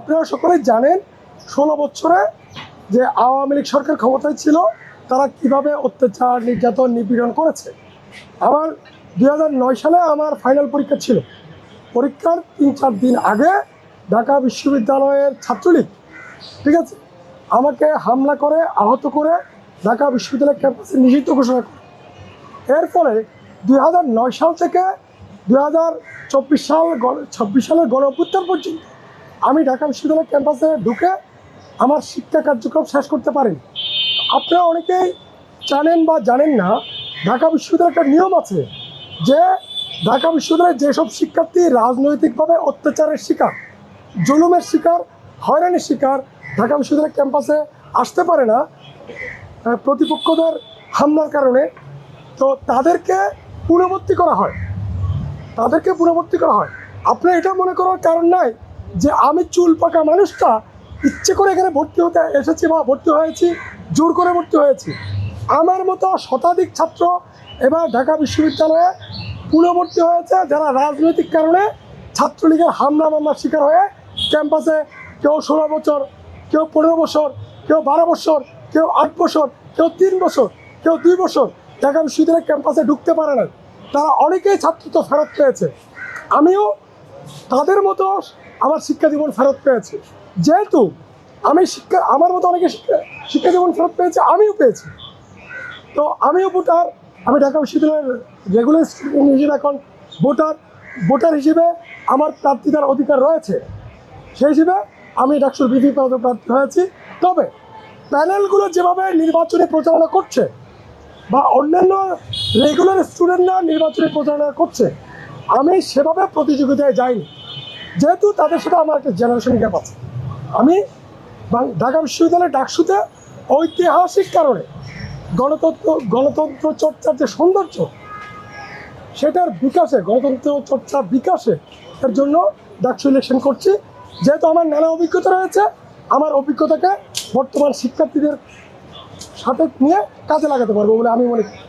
আপনারা সকলেই জানেন ষোলো বছরে যে আওয়ামী লীগ সরকার ক্ষমতায় ছিল, তারা কীভাবে অত্যাচার, নির্যাতন, নিপীড়ন করেছে? আমার দু হাজার নয় সালে আমার ফাইনাল পরীক্ষা ছিল। পরীক্ষার তিন চার দিন আগে ঢাকা বিশ্ববিদ্যালয়ের ছাত্রলীগ, ঠিক আছে, আমাকে হামলা করে, আহত করে ঢাকা বিশ্ববিদ্যালয় ক্যাম্পাসে নিষিদ্ধ ঘোষণা করে। এর ফলে দুই হাজার নয় সাল থেকে দু হাজার চব্বিশ সাল ছাব্বিশ সালের গণ পর্যন্ত আমি ঢাকা বিশ্ববিদ্যালয় ক্যাম্পাসে ঢুকে আমার শিক্ষা কার্যক্রম শেষ করতে পারিনি। আপনারা অনেকেই জানেন বা জানেন না, ঢাকা বিশ্ববিদ্যালয়ের একটা নিয়ম আছে যে ঢাকা বিশ্ববিদ্যালয়ের যেসব শিক্ষার্থী রাজনৈতিকভাবে অত্যাচারের শিকার, জুলুমের শিকার, হয়রানির শিকার ঢাকা বিশ্ববিদ্যালয় ক্যাম্পাসে আসতে পারে না প্রতিপক্ষদের হামলার কারণে, তো তাদেরকে পুনর্বর্তী করা হয়। তাদেরকে পুনর্বর্তী করা হয়। আপনার এটা মনে করার কারণ নাই যে আমি চুল পাকা মানুষটা, ইচ্ছে করে এখানে ভর্তি হতে এসেছি বা ভর্তি হয়েছি, জোর করে ভর্তি হয়েছি। আমার মতো শতাধিক ছাত্র এবার ঢাকা বিশ্ববিদ্যালয়ে পুনর্বর্তী হয়েছে, যারা রাজনৈতিক কারণে ছাত্রলীগের হামলা মামলার শিকার হয়ে ক্যাম্পাসে কেউ ষোলো বছর, কেউ পনেরো বছর, কেউ বারো বছর, কেউ আট বছর, কেউ তিন বছর, কেউ দুই বছর ঢাকা বিশ্ববিদ্যালয়ের ক্যাম্পাসে ঢুকতে পারে না তারা অনেকেই ছাত্রত্ব ফেরত পেয়েছে। আমিও তাদের মতো আমার শিক্ষা জীবন ফেরত পেয়েছি। যেহেতু আমি শিক্ষা, আমার মতো অনেকে শিক্ষা শিক্ষা জীবন ফেরত পেয়েছে, আমিও পেয়েছি। তো আমিও ভোটার, আমি ঢাকা বিশ্ববিদ্যালয়ের রেগুলার স্টুডেন্ট হিসেবে এখন ভোটার। ভোটার হিসেবে আমার প্রার্থিতার অধিকার রয়েছে। সেই হিসেবে আমি ডাকসুর বিধি পদে প্রার্থী হয়েছি। তবে প্যানেলগুলো যেভাবে নির্বাচনে প্রচারণা করছে বা অন্যান্য রেগুলার স্টুডেন্টরা নির্বাচনে প্রচারণা করছে, আমি সেভাবে প্রতিযোগিতায় যাইনি। যেহেতু তাদের সাথে আমার একটা জেনারেশন গ্যাপ আছে। আমি ঢাকা বিশ্ববিদ্যালয়ের ডাকসুতে ঐতিহাসিক কারণে গণতন্ত্র গণতন্ত্র চর্চার যে সৌন্দর্য, সেটার বিকাশে, গণতন্ত্র চর্চা বিকাশে এর জন্য ডাকসু ইলেকশন করছি। যেহেতু আমার নানা অভিজ্ঞতা রয়েছে, আমার অভিজ্ঞতাকে বর্তমান শিক্ষার্থীদের সাথে নিয়ে কাজে লাগাতে পারব বলে আমি মনে করি।